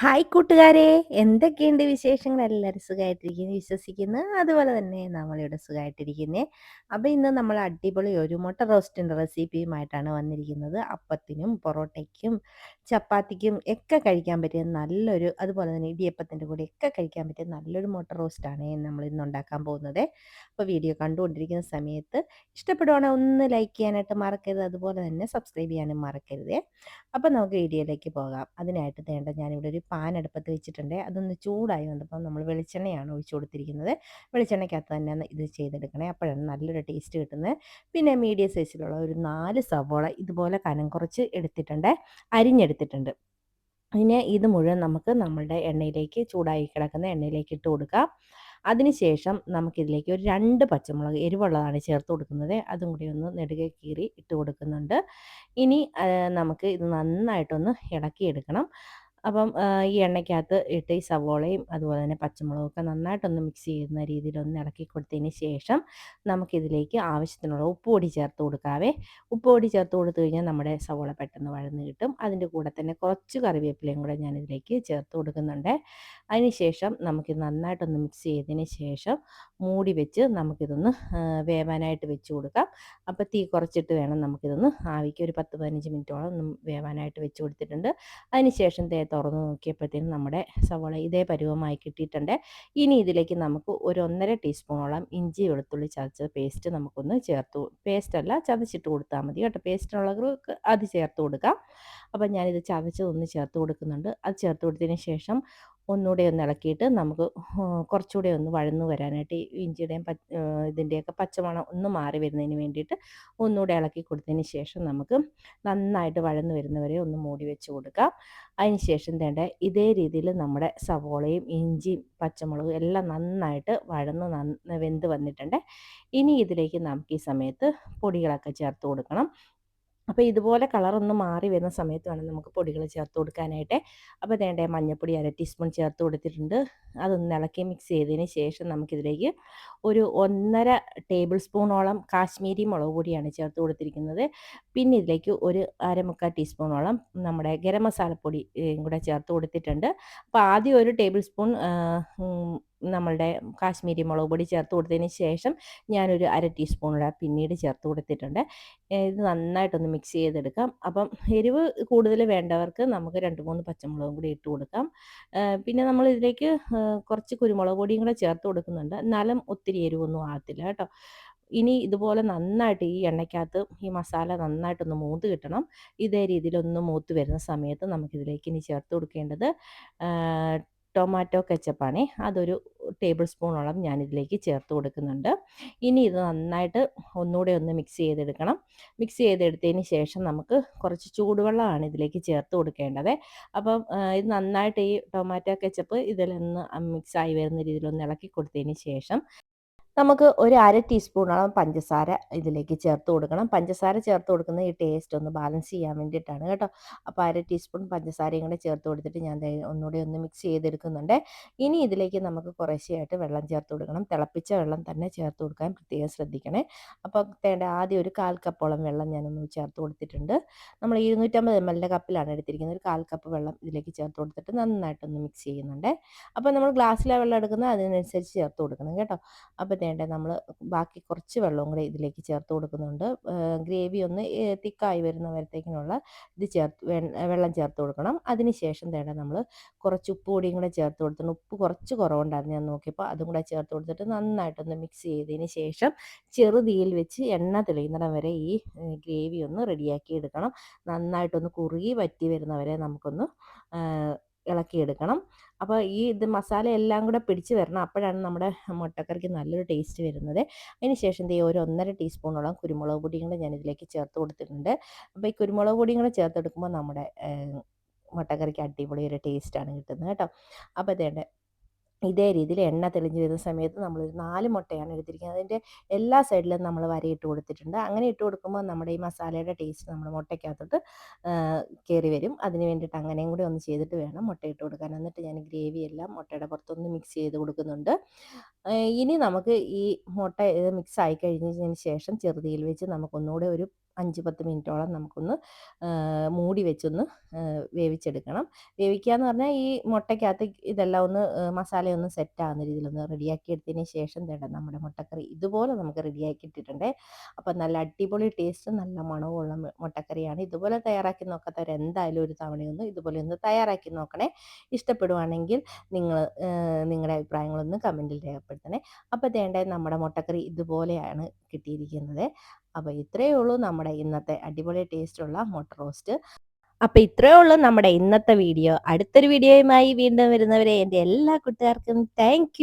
Hi കൂട്ടുകാരെ എന്തൊക്കെയുണ്ട് വിശേഷങ്ങൾ? എല്ലാവരും സുഖമായിട്ടിരിക്കുന്നു വിശ്വസിക്കുന്നു. അതുപോലെ തന്നെ നമ്മളിവിടെ സുഖമായിട്ടിരിക്കുന്നേ അപ്പോൾ ഇന്ന് നമ്മൾ അടിപൊളി ഒരു മുട്ട റോസ്റ്റിന്റെ റെസിപ്പിയുമായിട്ടാണ് വന്നിരിക്കുന്നത്. അപ്പത്തിനും പൊറോട്ടയ്ക്കും ചപ്പാത്തിക്കും ഒക്കെ കഴിക്കാൻ പറ്റിയ നല്ലൊരു അതുപോലെ തന്നെ ഇടിയപ്പത്തിന്റെ കൂടെ ഒക്കെ കഴിക്കാൻ പറ്റിയ നല്ലൊരു മുട്ട റോസ്റ്റാണ് നമ്മൾ ഇന്ന് ഉണ്ടാക്കാൻ പോകുന്നത്. അപ്പോൾ വീഡിയോ കണ്ടുകൊണ്ടിരിക്കുന്ന സമയത്ത് ഇഷ്ടപ്പെടുവാണെങ്കിൽ ഒന്ന് ലൈക്ക് ചെയ്യാനായിട്ട് മറക്കരുത്. അതുപോലെ തന്നെ സബ്സ്ക്രൈബ് ചെയ്യാനും മറക്കരുത്. അപ്പോൾ നമുക്ക് വീഡിയോയിലേക്ക് പോകാം. അതിനായിട്ട് വേണ്ട ഞാനിവിടെ ഒരു പാൻ അടുപ്പത്ത് വെച്ചിട്ടുണ്ട്. അതൊന്ന് ചൂടായി വന്നപ്പോൾ നമ്മൾ വെളിച്ചെണ്ണയാണ് ഒഴിച്ചു കൊടുത്തിരിക്കുന്നത്. വെളിച്ചെണ്ണയ്ക്കകത്ത് തന്നെ ഇത് ചെയ്തെടുക്കണേ. അപ്പോഴാണ് നല്ലൊരു ടേസ്റ്റ് കിട്ടുന്നത്. പിന്നെ മീഡിയം സൈസിലുള്ള ഒരു നാല് സവോള ഇതുപോലെ കനം കുറച്ച് എടുത്തിട്ടുണ്ട്. അരിഞ്ഞെടുത്തിട്ടുണ്ട്. പിന്നെ ഇത് മുഴുവൻ നമുക്ക് നമ്മളുടെ എണ്ണയിലേക്ക് ചൂടായി കിടക്കുന്ന എണ്ണയിലേക്ക് ഇട്ട് കൊടുക്കാം. അതിനുശേഷം നമുക്കിതിലേക്ക് ഒരു രണ്ട് പച്ചമുളക് എരിവുള്ളതാണ് ചേർത്ത് കൊടുക്കുന്നത്. അതും കൂടി ഒന്ന് നെടുകെ കീറി ഇട്ട് കൊടുക്കുന്നുണ്ട്. ഇനി നമുക്ക് ഇത് നന്നായിട്ടൊന്ന് ഇളക്കിയെടുക്കണം. അപ്പം ഈ എണ്ണയ്ക്കകത്ത് ഇട്ട് ഈ സവോളയും അതുപോലെ തന്നെ പച്ചമുളകൊക്കെ നന്നായിട്ടൊന്ന് മിക്സ് ചെയ്യുന്ന രീതിയിൽ ഒന്ന് ഇളക്കി കൊടുത്തതിന് ശേഷം നമുക്കിതിലേക്ക് ആവശ്യത്തിനുള്ള ഉപ്പ് പൊടി ചേർത്ത് കൊടുക്കാവേ. ഉപ്പ് പൊടി ചേർത്ത് കൊടുത്തു കഴിഞ്ഞാൽ നമ്മുടെ സവോള പെട്ടെന്ന് വഴന്ന് കിട്ടും. അതിന്റെ കൂടെ തന്നെ കുറച്ച് കറിവേപ്പിലയും കൂടെ ഞാൻ ഇതിലേക്ക് ചേർത്ത് കൊടുക്കുന്നുണ്ട്. അതിനുശേഷം നമുക്കിത് നന്നായിട്ടൊന്ന് മിക്സ് ചെയ്തതിന് ശേഷം മൂടി വെച്ച് നമുക്കിതൊന്ന് വേവാനായിട്ട് വെച്ച് കൊടുക്കാം. അപ്പോൾ തീ കുറച്ചിട്ട് വേണം നമുക്കിതൊന്ന് ആവിക്ക് ഒരു പത്ത് പതിനഞ്ച് മിനിറ്റോളം ഒന്ന് വേവാനായിട്ട് വെച്ച് കൊടുത്തിട്ടുണ്ട്. അതിനുശേഷം തേ തുറന്ന് നോക്കിയപ്പോഴത്തേനും നമ്മുടെ സവോള ഇതേ പരുവമായി കിട്ടിയിട്ടുണ്ട്. ഇനി ഇതിലേക്ക് നമുക്ക് ഒരു ഒന്നര ടീസ്പൂണോളം ഇഞ്ചി വെളുത്തുള്ളി ചതച്ച പേസ്റ്റ് നമുക്കൊന്ന് ചേർത്ത് പേസ്റ്റ് അല്ല ചതച്ചിട്ട് കൊടുത്താൽ മതി കേട്ടോ. പേസ്റ്റിനുള്ളവർക്ക് അത് ചേർത്ത് കൊടുക്കാം. അപ്പം ഞാനിത് ചതച്ചതൊന്ന് ചേർത്ത് കൊടുക്കുന്നുണ്ട്. അത് ചേർത്ത് കൊടുത്തതിന് ശേഷം ഒന്നുകൂടെ ഒന്ന് ഇളക്കിയിട്ട് നമുക്ക് കുറച്ചുകൂടെ ഒന്ന് വഴന്നു വരാനായിട്ട് ഇഞ്ചിയുടെയും ഇതിന്റെയൊക്കെ പച്ചമണം ഒന്ന് മാറി വരുന്നതിന് വേണ്ടിയിട്ട് ഒന്നുകൂടെ ഇളക്കി കൊടുത്തതിന് ശേഷം നമുക്ക് നന്നായിട്ട് വഴന്നു വരുന്നവരെ ഒന്ന് മൂടി വെച്ച് കൊടുക്കാം. അതിന് ശേഷം തേണ്ട ഇതേ രീതിയിൽ നമ്മുടെ സവോളയും ഇഞ്ചിയും പച്ചമുളകും എല്ലാം നന്നായിട്ട് വഴന്ന് നന്ന വെന്ത് വന്നിട്ടുണ്ട്. ഇനി ഇതിലേക്ക് നമുക്ക് ഈ സമയത്ത് പൊടികളൊക്കെ ചേർത്ത് കൊടുക്കണം. അപ്പോൾ ഇതുപോലെ കളറൊന്ന് മാറി വരുന്ന സമയത്ത് വേണം നമുക്ക് പൊടികൾ ചേർത്ത് കൊടുക്കാനായിട്ട്. അപ്പോൾ വേണ്ട മഞ്ഞൾപ്പൊടി അര ടീസ്പൂൺ ചേർത്ത് കൊടുത്തിട്ടുണ്ട്. അതൊന്ന് ഇളക്കി മിക്സ് ചെയ്തതിന് ശേഷം നമുക്കിതിലേക്ക് ഒരു ഒന്നര ടേബിൾ സ്പൂണോളം കാശ്മീരി മുളക് പൊടിയാണ് ചേർത്ത് കൊടുത്തിരിക്കുന്നത്. പിന്നെ ഇതിലേക്ക് ഒരു അരമുക്കാൽ ടീസ്പൂണോളം നമ്മുടെ ഗരം മസാലപ്പൊടി കൂടെ ചേർത്ത് കൊടുത്തിട്ടുണ്ട്. അപ്പോൾ ആദ്യം ഒരു ടേബിൾ സ്പൂൺ നമ്മളുടെ കാശ്മീരി മുളക് പൊടി ചേർത്ത് കൊടുത്തതിന് ശേഷം ഞാനൊരു അര ടീസ്പൂണൂടെ പിന്നീട് ചേർത്ത് കൊടുത്തിട്ടുണ്ട്. ഇത് നന്നായിട്ടൊന്ന് മിക്സ് ചെയ്തെടുക്കാം. അപ്പം എരിവ് കൂടുതൽ വേണ്ടവർക്ക് നമുക്ക് രണ്ട് മൂന്ന് പച്ചമുളകും കൂടി ഇട്ട് കൊടുക്കാം. പിന്നെ നമ്മൾ ഇതിലേക്ക് കുറച്ച് കുരുമുളക് പൊടിയും കൂടെ ചേർത്ത് കൊടുക്കുന്നുണ്ട്. എന്നാലും ഒത്തിരി എരിവൊന്നും ആകത്തില്ല കേട്ടോ. ഇനി ഇതുപോലെ നന്നായിട്ട് ഈ എണ്ണയ്ക്കകത്ത് ഈ മസാല നന്നായിട്ടൊന്ന് മൂത്ത് കിട്ടണം. ഇതേ രീതിയിലൊന്ന് മൂത്ത് വരുന്ന സമയത്ത് നമുക്കിതിലേക്ക് ഇനി ചേർത്ത് കൊടുക്കേണ്ടത് ടൊമാറ്റോ കെച്ചപ്പാണേ അതൊരു ടേബിൾ സ്പൂണോളം ഞാനിതിലേക്ക് ചേർത്ത് കൊടുക്കുന്നുണ്ട്. ഇനി ഇത് നന്നായിട്ട് ഒന്നുകൂടെ ഒന്ന് മിക്സ് ചെയ്തെടുക്കണം. മിക്സ് ചെയ്തെടുത്തതിന് ശേഷം നമുക്ക് കുറച്ച് ചൂടുവെള്ളമാണ് ഇതിലേക്ക് ചേർത്ത് കൊടുക്കേണ്ടത്. അപ്പം ഇത് നന്നായിട്ട് ഈ ടൊമാറ്റോ കെച്ചപ്പ് ഇതിലൊന്ന് മിക്സായി വരുന്ന രീതിയിലൊന്ന് ഇളക്കി കൊടുത്തതിന് ശേഷം നമുക്ക് ഒരു അര ടീസ്പൂണോളം പഞ്ചസാര ഇതിലേക്ക് ചേർത്ത് കൊടുക്കണം. പഞ്ചസാര ചേർത്ത് കൊടുക്കുന്നത് ഈ ടേസ്റ്റ് ഒന്ന് ബാലൻസ് ചെയ്യാൻ വേണ്ടിയിട്ടാണ് കേട്ടോ. അപ്പോൾ അര ടീസ്പൂൺ പഞ്ചസാരയും കൂടെ ചേർത്ത് കൊടുത്തിട്ട് ഞാൻ ഒന്നുകൂടി ഒന്ന് മിക്സ് ചെയ്തെടുക്കുന്നുണ്ട്. ഇനി ഇതിലേക്ക് നമുക്ക് കുറേശ്ശെയായിട്ട് വെള്ളം ചേർത്ത് കൊടുക്കണം. തിളപ്പിച്ച വെള്ളം തന്നെ ചേർത്ത് കൊടുക്കാൻ പ്രത്യേകം ശ്രദ്ധിക്കണേ. അപ്പോൾ തേണ്ട ആദ്യം ഒരു കാൽ കപ്പോളം വെള്ളം ഞാനൊന്ന് ചേർത്ത് കൊടുത്തിട്ടുണ്ട്. നമ്മൾ ഇരുന്നൂറ്റമ്പത് എം എല്ലിന്റെ കപ്പിലാണ് എടുത്തിരിക്കുന്നത്. ഒരു കാൽ കപ്പ് വെള്ളം ഇതിലേക്ക് ചേർത്ത് കൊടുത്തിട്ട് നന്നായിട്ടൊന്ന് മിക്സ് ചെയ്യുന്നുണ്ട്. അപ്പോൾ നമ്മൾ ഗ്ലാസ്സിലെ വെള്ളം എടുക്കുന്നത്. അതിനനുസരിച്ച് ചേർത്ത് കൊടുക്കണം കേട്ടോ. അപ്പോൾ വേണ്ടേ നമ്മൾ ബാക്കി കുറച്ച് വെള്ളവും കൂടെ ഇതിലേക്ക് ചേർത്ത് കൊടുക്കുന്നുണ്ട്. ഗ്രേവി ഒന്ന് തിക്കായി വരുന്നവരത്തേക്കിനുള്ള ഇത് ചേർത്ത് വെള്ളം ചേർത്ത് കൊടുക്കണം. അതിന് ശേഷം വേണ്ട നമ്മൾ കുറച്ച് ഉപ്പ് പൊടിയും കൂടെ ചേർത്ത് കൊടുത്തിട്ടുണ്ട്. ഉപ്പ് കുറച്ച് കുറവുണ്ടായിരുന്നു ഞാൻ നോക്കിയപ്പോൾ അതും കൂടെ ചേർത്ത് കൊടുത്തിട്ട് നന്നായിട്ടൊന്ന് മിക്സ് ചെയ്തതിന് ശേഷം ചെറുതീയിൽ വെച്ച് എണ്ണ തെളിയുന്നിടം വരെ ഈ ഗ്രേവി ഒന്ന് റെഡിയാക്കി എടുക്കണം. നന്നായിട്ടൊന്ന് കുറുകി വറ്റി വരുന്നവരെ നമുക്കൊന്ന് ഇളക്കിയെടുക്കണം. അപ്പോൾ ഈ ഇത് മസാല എല്ലാം കൂടെ പിടിച്ച് വരണം. അപ്പോഴാണ് നമ്മുടെ മുട്ടക്കറിക്ക് നല്ലൊരു ടേസ്റ്റ് വരുന്നത്. അതിന് ശേഷം ദേ ഒരു ഒന്നര ടീസ്പൂണോളം കുരുമുളക് പൊടിയും കൂടെ ഞാൻ ഇതിലേക്ക് ചേർത്ത് കൊടുത്തിട്ടുണ്ട്. അപ്പോൾ ഈ കുരുമുളക് പൊടിയും കൂടെ ചേർത്തെടുക്കുമ്പോൾ നമ്മുടെ മുട്ടക്കറിക്ക് അടിപൊളി ഒരു ടേസ്റ്റാണ് കിട്ടുന്നത് കേട്ടോ. അപ്പോൾ ഇതേണ്ട ഇതേ രീതിയിൽ എണ്ണ തെളിഞ്ഞ് വരുന്ന സമയത്ത് നമ്മൾ ഒരു നാല് മുട്ടയാണ് എടുത്തിരിക്കുന്നത്. അതിന്റെ എല്ലാ സൈഡിലും നമ്മൾ വരയിട്ട് കൊടുത്തിട്ടുണ്ട്. അങ്ങനെ ഇട്ട് കൊടുക്കുമ്പോൾ നമ്മുടെ ഈ മസാലയുടെ ടേസ്റ്റ് നമ്മുടെ മുട്ടയ്ക്കകത്തോട്ട് കയറി വരും. അതിന് വേണ്ടിയിട്ട് അങ്ങനെയും കൂടി ഒന്ന് ചെയ്തിട്ട് വേണം മുട്ട ഇട്ട് കൊടുക്കാൻ. എന്നിട്ട് ഞാൻ ഗ്രേവി എല്ലാം മുട്ടയുടെ പുറത്തൊന്ന് മിക്സ് ചെയ്ത് കൊടുക്കുന്നുണ്ട്. ഇനി നമുക്ക് ഈ മുട്ട മിക്സ് ആയി കഴിഞ്ഞതിന് ശേഷം ചെറുതിയിൽ വെച്ച് നമുക്കൊന്നുകൂടെ ഒരു അഞ്ച് പത്ത് മിനിറ്റോളം നമുക്കൊന്ന് മൂടി വെച്ചൊന്ന് വേവിച്ചെടുക്കണം. വേവിക്കുക എന്ന് പറഞ്ഞാൽ ഈ മുട്ടയ്ക്കകത്ത് ഇതെല്ലാം ഒന്ന് മസാലയൊന്ന് സെറ്റ് ആകുന്ന രീതിയിലൊന്ന് റെഡിയാക്കി എടുത്തതിന് ശേഷം തേണ്ട നമ്മുടെ മുട്ടക്കറി ഇതുപോലെ നമുക്ക് റെഡിയാക്കി ഇട്ടിട്ടുണ്ട്. അപ്പോൾ നല്ല അടിപൊളി ടേസ്റ്റ് നല്ല മണവുമുള്ള മുട്ടക്കറിയാണ്. ഇതുപോലെ തയ്യാറാക്കി നോക്കാത്തവർ എന്തായാലും ഒരു തവണയൊന്ന് ഇതുപോലെ ഒന്ന് തയ്യാറാക്കി നോക്കണേ. ഇഷ്ടപ്പെടുവാണെങ്കിൽ നിങ്ങൾ നിങ്ങളുടെ അഭിപ്രായങ്ങളൊന്ന് കമന്റിൽ രേഖപ്പെടുത്തണേ. അപ്പോൾ തേണ്ട നമ്മുടെ മുട്ടക്കറി ഇതുപോലെയാണ് കിട്ടിയിരിക്കുന്നത്. അപ്പോൾ ഇത്രയേ ഉള്ളൂ നമ്മുടെ ഇന്നത്തെ അടിപൊളി ടേസ്റ്റുള്ള മുട്ട റോസ്റ്റ്. അപ്പോൾ ഇത്രയേ ഉള്ളൂ നമ്മുടെ ഇന്നത്തെ വീഡിയോ. അടുത്തൊരു വീഡിയോയുമായി വീണ്ടും വരുന്നവരെ എന്റെ എല്ലാ കൂട്ടുകാർക്കും താങ്ക്